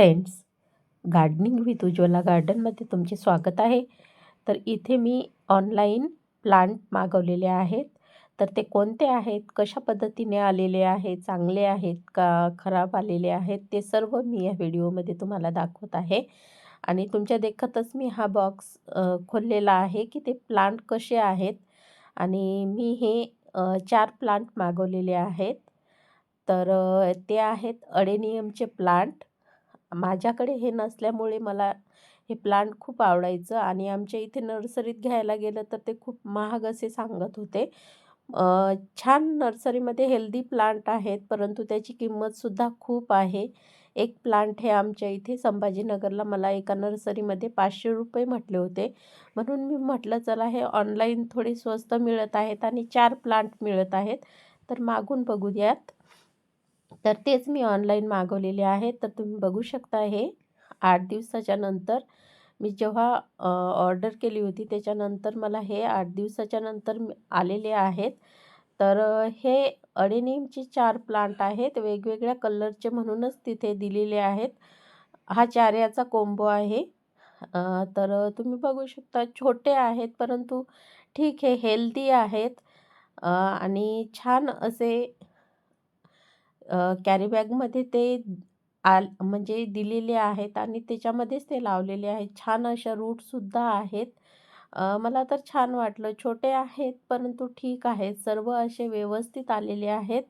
Friends gardening with Ujjwala गार्डनमध्ये तुमचे स्वागत आहे. तर इथे मी ऑनलाईन प्लांट मागवलेले आहेत. तर ते कोणते आहेत? कशा पद्धतीने आलेले आहेत? चांगले आहेत का खराब आलेले आहेत? ते सर्व मी या व्हिडिओमध्ये तुम्हाला दाखवत आहे. आणि तुमच्या देखतच मी हा बॉक्स खोललेला आहे की ते प्लांट कसे आहेत? आणि मी हे चार प्लांट मागवलेले आहेत. तर ते आहेत अडेनियमचे प्लांट. माझ्याकडे हे नसल्यामुळे मला हे प्लांट खूप आवडायचं आणि आमच्या इथे नर्सरीत घ्यायला गेलं तर ते खूप महाग असे सांगत होते. छान नर्सरीमध्ये हेल्दी प्लांट आहेत परंतु त्याची किंमतसुद्धा खूप आहे. एक प्लांट हे आमच्या इथे संभाजीनगरला मला एका नर्सरीमध्ये पाचशे रुपये म्हटले होते. म्हणून मी म्हटलं चला हे ऑनलाईन थोडे स्वस्त मिळत आहेत आणि चार प्लांट मिळत आहेत तर मागून बघूयात. तर तेच मी ऑनलाईन मागवलेले आहेत. तर तुम्ही बघू शकता हे. आठ दिवसाच्या नंतर मी जेव्हा ऑर्डर केली होती त्याच्यानंतर मला हे आठ दिवसाच्या नंतर आलेले आहेत. तर हे अडेनिमचे चार प्लांट आहेत. वेगवेगळ्या कलरचे म्हणूनच तिथे दिलेले आहेत. हा चार्याचा कोंबो आहे. तर तुम्ही बघू शकता छोटे आहेत परंतु ठीक आहे हेल्दी आहेत. आणि छान असे कॅरीबॅगमध्ये ते आल म्हणजे दिलेले आहेत आणि त्याच्यामध्येच ते लावलेले आहेत. छान अशा रूटसुद्धा आहेत. मला तर छान वाटलं. छोटे आहेत परंतु ठीक आहेत. सर्व असे व्यवस्थित आलेले आहेत.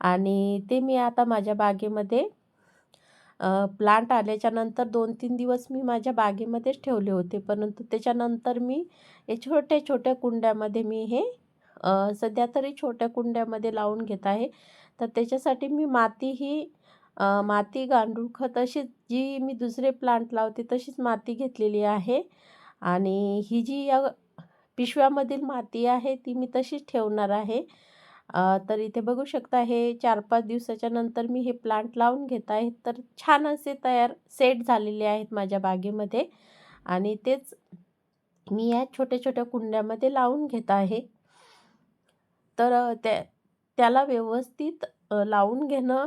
आणि ते मी आता माझ्या बागेमध्ये प्लांट आल्याच्यानंतर दोन तीन दिवस मी माझ्या बागेमध्येच ठेवले होते. परंतु त्याच्यानंतर मी हे छोट्या छोट्या कुंड्यामध्ये मी हे सध्या तरी छोट्या कुंड्यामध्ये लावून घेत आहे. तर त्याच्यासाठी मी माती ही माती गांडूळ खत अशी जी मी दुसरे प्लांट लावते तशीच माती घेतलेली आहे. आणि ही जी या पिशव्यामधील माती आहे ती मी तशीच ठेवणार आहे. तर इथे बघू शकता हे चार पाच दिवसाच्या नंतर मी हे प्लांट लावून घेत आहे. तर छान असे तयार सेट झालेले आहेत माझ्या बागेमध्ये. आणि तेच मी या छोट्या छोट्या कुंड्यामध्ये लावून घेत आहे. तर त्या त्याला व्यवस्थित लावून घेणं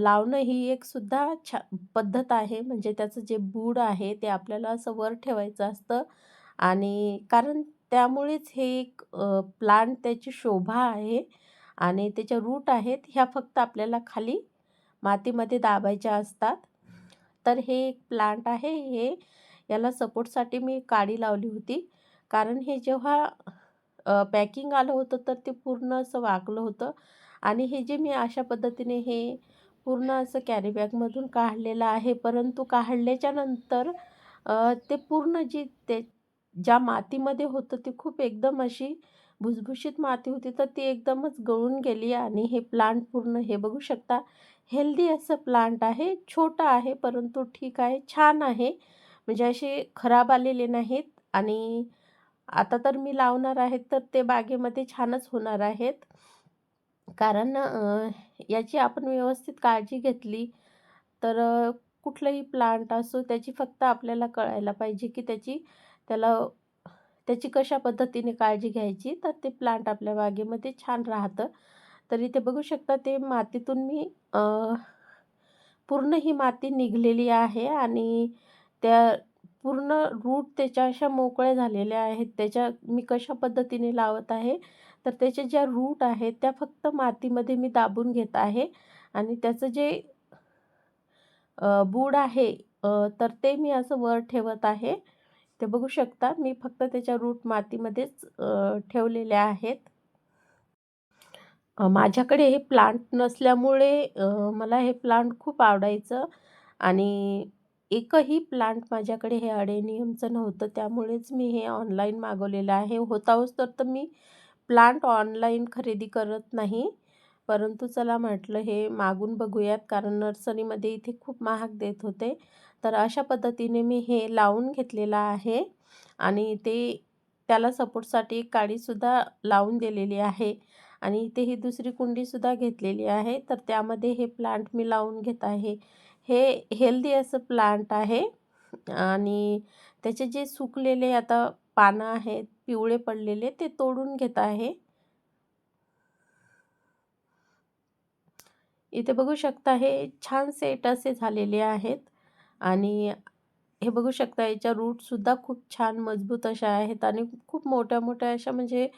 लावणं ही एक सुद्धा छा पद्धत आहे. म्हणजे त्याचं जे बूड आहे ते आपल्याला असं वर ठेवायचं असतं. आणि कारण त्यामुळेच हे एक प्लांट त्याची शोभा आहे आणि त्याच्या रूट आहेत ह्या फक्त आपल्याला खाली मातीमध्ये दाबायच्या असतात. तर हे एक प्लांट आहे. हे याला सपोर्टसाठी मी काडी लावली होती. कारण हे जेव्हा पॅकिंग आलं होतं तर ते पूर्ण असं वाकलं होतं. आणि हे जे मी अशा पद्धतीने हे पूर्ण असं कॅरीबॅगमधून काढलेलं आहे परंतु काढल्याच्या नंतर ते पूर्ण जी ते ज्या मातीमध्ये होतं ती खूप एकदम अशी भुसभुशीत माती होती तर ती एकदमच गळून गेली आणि हे प्लांट पूर्ण हे बघू शकता हेल्दी असं प्लांट आहे छोटं आहे परंतु ठीक आहे छान आहे. म्हणजे असे खराब आलेले नाहीत आणि आता तर मी लावणार आहेत तर ते बागेमध्ये छानच होणार आहेत. कारण याची आपण व्यवस्थित काळजी घेतली तर कुठलंही प्लांट असो त्याची फक्त आपल्याला कळायला पाहिजे की त्याची त्याला त्याची कशा पद्धतीने काळजी घ्यायची तर ते प्लांट आपल्या बागेमध्ये छान राहतं. तर इथे बघू शकता ते मातीतून मी पूर्ण ही माती निघलेली आहे आणि त्या पूर्ण रूट त्याच्या अशा मोकळ्या झालेल्या आहेत. त्याच्या मी कशा पद्धतीने लावत आहे? तर त्याचे ज्या रूट आहेत त्या फक्त मातीमध्ये मी दाबून घेत आहे. आणि त्याचं जे बूड आहे तर ते मी असं वर ठेवत आहे. ते बघू शकता मी फक्त त्याच्या रूट मातीमध्येच ठेवलेल्या आहेत. माझ्याकडे हे प्लांट नसल्यामुळे मला हे प्लांट खूप आवडायचं. आणि एकही प्लांट माझ्याकडे हे अडेनियमचं नव्हतं. त्यामुळेच मी हे ऑनलाईन मागवलेलं आहे. होताच तर तर मी प्लांट ऑनलाईन खरेदी करत नाही. परंतु चला म्हटलं हे मागून बघूयात. कारण नर्सरीमध्ये इथे खूप महाग देत होते. तर अशा पद्धतीने मी हे लावून घेतलेलं आहे. आणि ते त्याला सपोर्टसाठी एक काडीसुद्धा लावून दिलेली आहे. आणि इथे ही दुसरी कुंडीसुद्धा घेतलेली आहे. तर त्यामध्ये हे प्लांट मी लावून घेत आहे. हे हेल्दी असं प्लांट आहे. आणि त्याचे जे सुकलेले आता पानं आहेत पिवळे पडलेले ते तोडून घेत आहे. इथे बघू शकता हे छान सेट असे झालेले आहेत. आणि हे बघू शकता याच्या रूटसुद्धा खूप छान मजबूत अशा आहेत. आणि खूप मोठ्या-मोठ्या अशा म्हणजे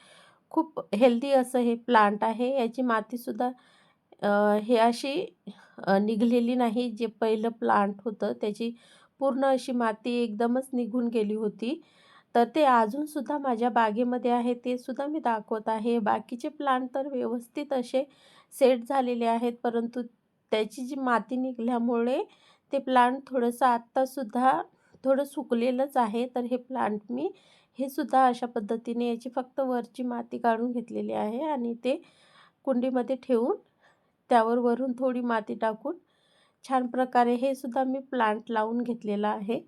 खूप हेल्दी असं हे प्लांट आहे. याची मातीसुद्धा हे अशी निघालेली नाही. जे पहिलं प्लांट होतं त्याची पूर्ण अशी माती एकदमच निघून गेली होती. तर ते अजूनसुद्धा माझ्या बागेमध्ये आहे. ते सुद्धा मी दाखवत आहे. बाकीचे प्लांट तर व्यवस्थित असे सेट झालेले आहेत, परंतु त्याची जी माती निघाल्यामुळे ते प्लांट थोडंसं आत्तासुद्धा थोडं सुकलेलंच आहे. तर हे प्लांट मी हे सुद्धा अशा पद्धतीने याची फक्त वरची माती काढून घेतलेली आहे आणि ते कुंडीमध्ये ठेवून त्यावर वरून थोडी माती टाकून छान प्रकारे हे सुद्धा मी प्लांट लावून घेतलेलं आहे.